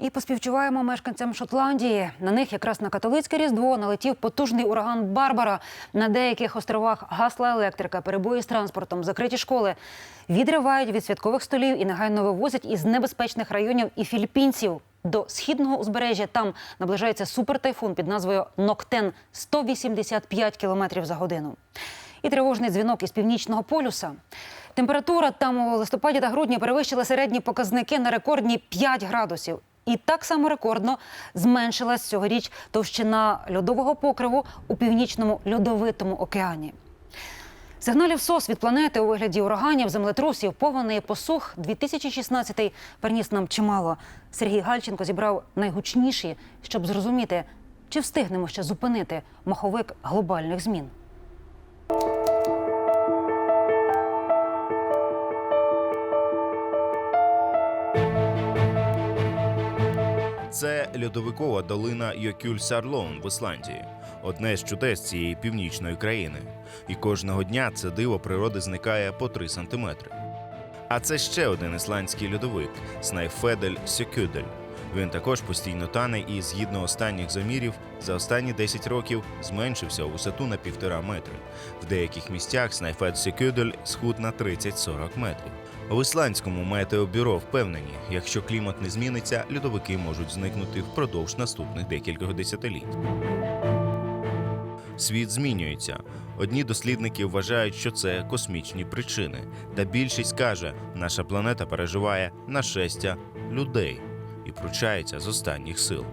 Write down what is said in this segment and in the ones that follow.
І поспівчуваємо мешканцям Шотландії. На них якраз на католицьке різдво налетів потужний ураган Барбара. На деяких островах гасла електрика, перебої з транспортом, закриті школи. Відривають від святкових столів і негайно вивозять із небезпечних районів і філіппінців. До східного узбережжя там наближається супертайфун під назвою Ноктен 185 км за годину. І тривожний дзвінок із північного полюса. Температура там у листопаді та грудні перевищила середні показники на рекордні 5 градусів. І так само рекордно зменшилась цьогоріч товщина льодового покриву у північному льодовитому океані. Сигналів СОС від планети у вигляді ураганів, землетрусів, повеней і посух 2016 переніс нам чимало. Сергій Гальченко зібрав найгучніші, щоб зрозуміти, чи встигнемо ще зупинити маховик глобальних змін. Це льодовикова долина Йокюль-Сарлон в Ісландії, одне з чудес цієї північної країни. І кожного дня це диво природи зникає по 3 сантиметри. А це ще один ісландський льодовик Снайфедель Сьокюдель. Він також постійно тане і, згідно останніх замірів, за останні 10 років зменшився у висоту на півтора метри. В деяких місцях Снайфед Сьокюдель схуд на 30-40 метрів. В ісландському метеобюро впевнені, якщо клімат не зміниться, льодовики можуть зникнути впродовж наступних декількох десятиліть. Світ змінюється. Одні дослідники вважають, що це космічні причини. Та більшість каже, наша планета переживає нашестя людей і пручається з останніх сил.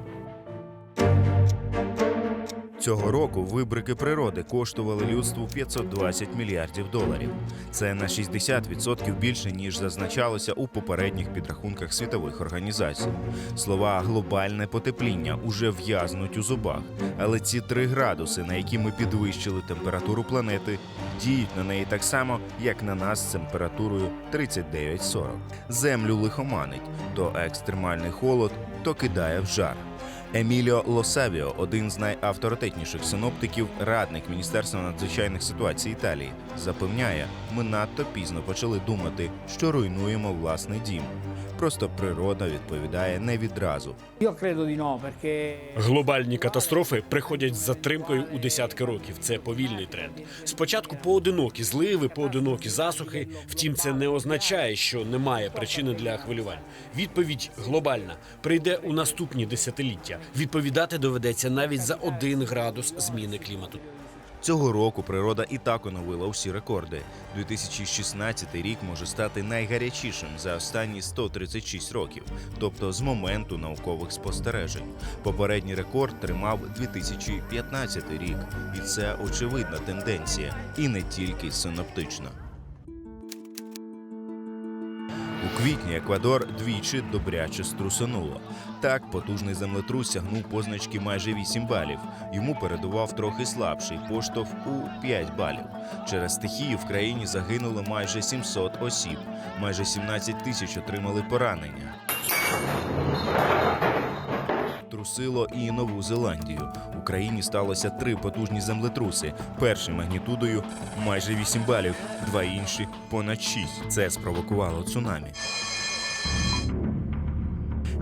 Цього року вибрики природи коштували людству 520 мільярдів доларів. Це на 60% більше ніж зазначалося у попередніх підрахунках світових організацій. Слова глобальне потепління уже в'язнуть у зубах, але ці 3 градуси, на які ми підвищили температуру планети, діють на неї так само, як на нас з температурою 39-40. Землю лихоманить то екстремальний холод, то кидає в жар. Еміліо Лосавіо, один з найавторитетніших синоптиків, радник Міністерства надзвичайних ситуацій Італії, запевняє, ми надто пізно почали думати, що руйнуємо власний дім. Просто природа відповідає не відразу. Глобальні катастрофи приходять з затримкою у десятки років. Це повільний тренд. Спочатку поодинокі зливи, поодинокі засухи. Втім, це не означає, що немає причини для хвилювань. Відповідь глобальна прийде у наступні десятиліття. Відповідати доведеться навіть за один градус зміни клімату. Цього року природа і так оновила усі рекорди. 2016 рік може стати найгарячішим за останні 136 років, тобто з моменту наукових спостережень. Попередній рекорд тримав 2015 рік, і це очевидна тенденція, і не тільки синоптична. Квітні Еквадор двічі добряче струсануло. Так, потужний землетрус сягнув позначки майже 8 балів. Йому передував трохи слабший поштовх у 5 балів. Через стихію в країні загинуло майже 700 осіб. Майже 17 тисяч отримали поранення. Трусило і Нову Зеландію. У країні сталося три потужні землетруси. Перший магнітудою майже 8 балів, два інші понад 6. Це спровокувало цунамі.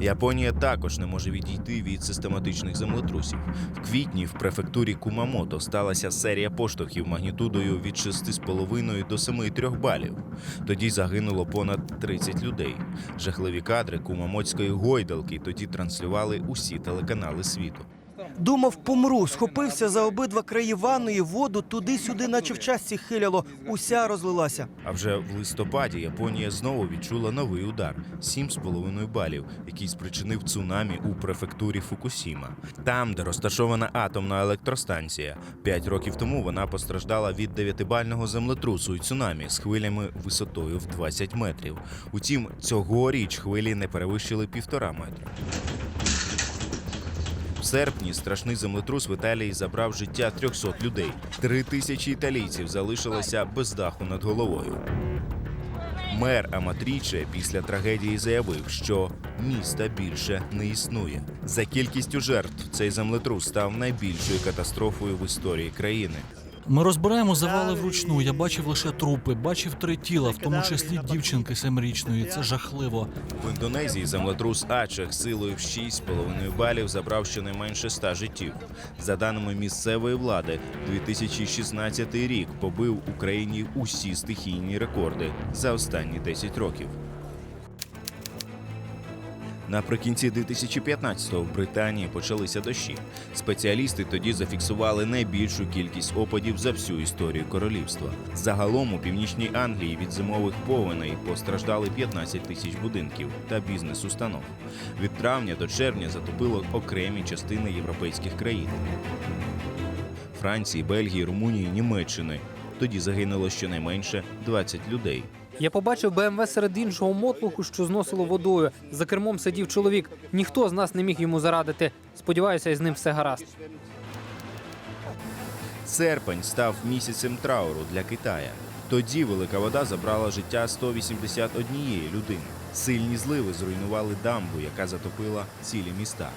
Японія також не може відійти від систематичних землетрусів. В квітні в префектурі Кумамото сталася серія поштовхів магнітудою від 6,5 до 7,3 балів. Тоді загинуло понад 30 людей. Жахливі кадри кумамотської гойдалки тоді транслювали усі телеканали світу. Думав, помру, схопився за обидва краї ванної, воду туди-сюди, наче в частці хиляло. Уся розлилася. А вже в листопаді Японія знову відчула новий удар 7,5 балів, який спричинив цунамі у префектурі Фукусіма. Там, де розташована атомна електростанція. П'ять років тому вона постраждала від дев'ятибального землетрусу і цунамі з хвилями висотою в 20 метрів. Утім, цьогоріч хвилі не перевищили півтора метра. Серпні страшний землетрус в Італії забрав життя 300 людей. Три тисячі італійців залишилося без даху над головою. Мер Аматріче після трагедії заявив, що міста більше не існує. За кількістю жертв цей землетрус став найбільшою катастрофою в історії країни. Ми розбираємо завали вручну. Я бачив лише трупи, бачив три тіла, в тому числі дівчинки семирічної. Це жахливо. В Індонезії землетрус Ачех силою в 6,5 балів забрав щонайменше 100 життів. За даними місцевої влади, 2016 рік побив Україні усі стихійні рекорди за останні 10 років. Наприкінці 2015-го в Британії почалися дощі. Спеціалісти тоді зафіксували найбільшу кількість опадів за всю історію королівства. Загалом у північній Англії від зимових повеней постраждали 15 тисяч будинків та бізнес-установ. Від травня до червня затопило окремі частини європейських країн. Франції, Бельгії, Румунії, Німеччини. Тоді загинуло щонайменше 20 людей. Я побачив БМВ серед іншого мотлуху, що зносило водою. За кермом сидів чоловік. Ніхто з нас не міг йому зарадити. Сподіваюся, із ним все гаразд. Серпень став місяцем трауру для Китая. Тоді велика вода забрала життя 181 людини. Сильні зливи зруйнували дамбу, яка затопила цілі міста.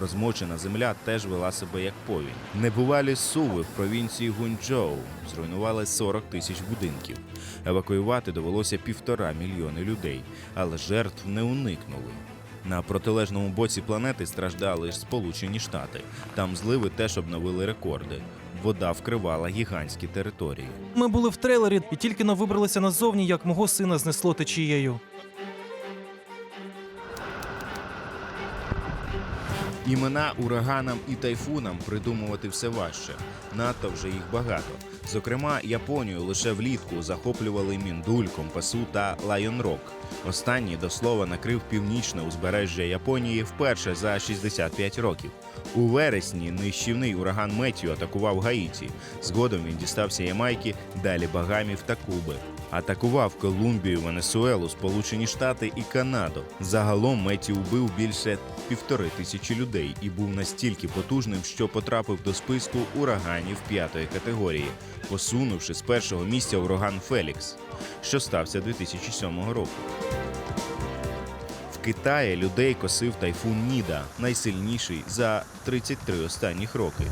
Розмочена земля теж вела себе як повінь. Небувалі суви в провінції Гунчжоу зруйнували 40 тисяч будинків. Евакуювати довелося півтора мільйони людей, але жертв не уникнули. На протилежному боці планети страждали Сполучені Штати. Там зливи теж обновили рекорди. Вода вкривала гігантські території. Ми були в трейлері і тільки но вибралися назовні, як мого сина знесло течією. Імена ураганам і тайфунам придумувати все важче. Надто вже їх багато. Зокрема, Японію лише влітку захоплювали Міндуль, Компасу та Лайон-Рок. Останній до слова накрив північне узбережжя Японії вперше за 65 років. У вересні нищівний ураган Метью атакував Гаїті. Згодом він дістався Ямайки, далі Багамів та Куби. Атакував Колумбію, Венесуелу, Сполучені Штати і Канаду. Загалом Меті убив більше півтори тисячі людей і був настільки потужним, що потрапив до списку ураганів п'ятої категорії, посунувши з першого місця ураган Фелікс, що стався 2007 року. Китаї людей косив тайфун Ніда, найсильніший за 33 останніх роки.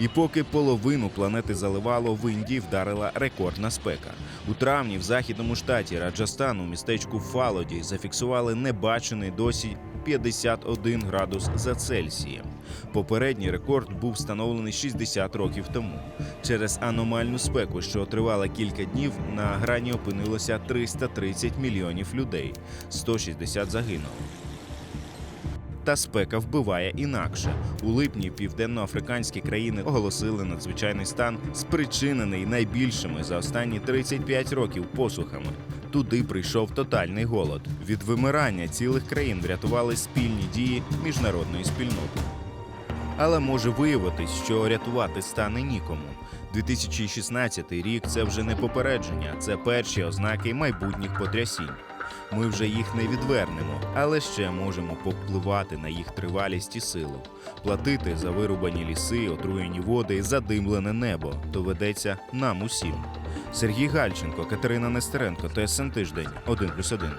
І поки половину планети заливало, в Індії вдарила рекордна спека. У травні в західному штаті Раджастан у містечку Фалоді зафіксували небачений досі 51 градус за Цельсієм. Попередній рекорд був встановлений 60 років тому. Через аномальну спеку, що тривала кілька днів, на грані опинилося 330 мільйонів людей. 160 загинуло. Та спека вбиває інакше. У липні південноафриканські країни оголосили надзвичайний стан, спричинений найбільшими за останні 35 років посухами. Туди прийшов тотальний голод. Від вимирання цілих країн врятували спільні дії міжнародної спільноти. Але може виявитись, що рятувати стане нікому. 2016 рік це вже не попередження, це перші ознаки майбутніх потрясінь. Ми вже їх не відвернемо, але ще можемо повпливати на їх тривалість і силу. Платити за вирубані ліси, отруєні води, задимлене небо доведеться нам усім. Сергій Гальченко, Катерина Нестеренко, ТСН Тиждень, 1+,1.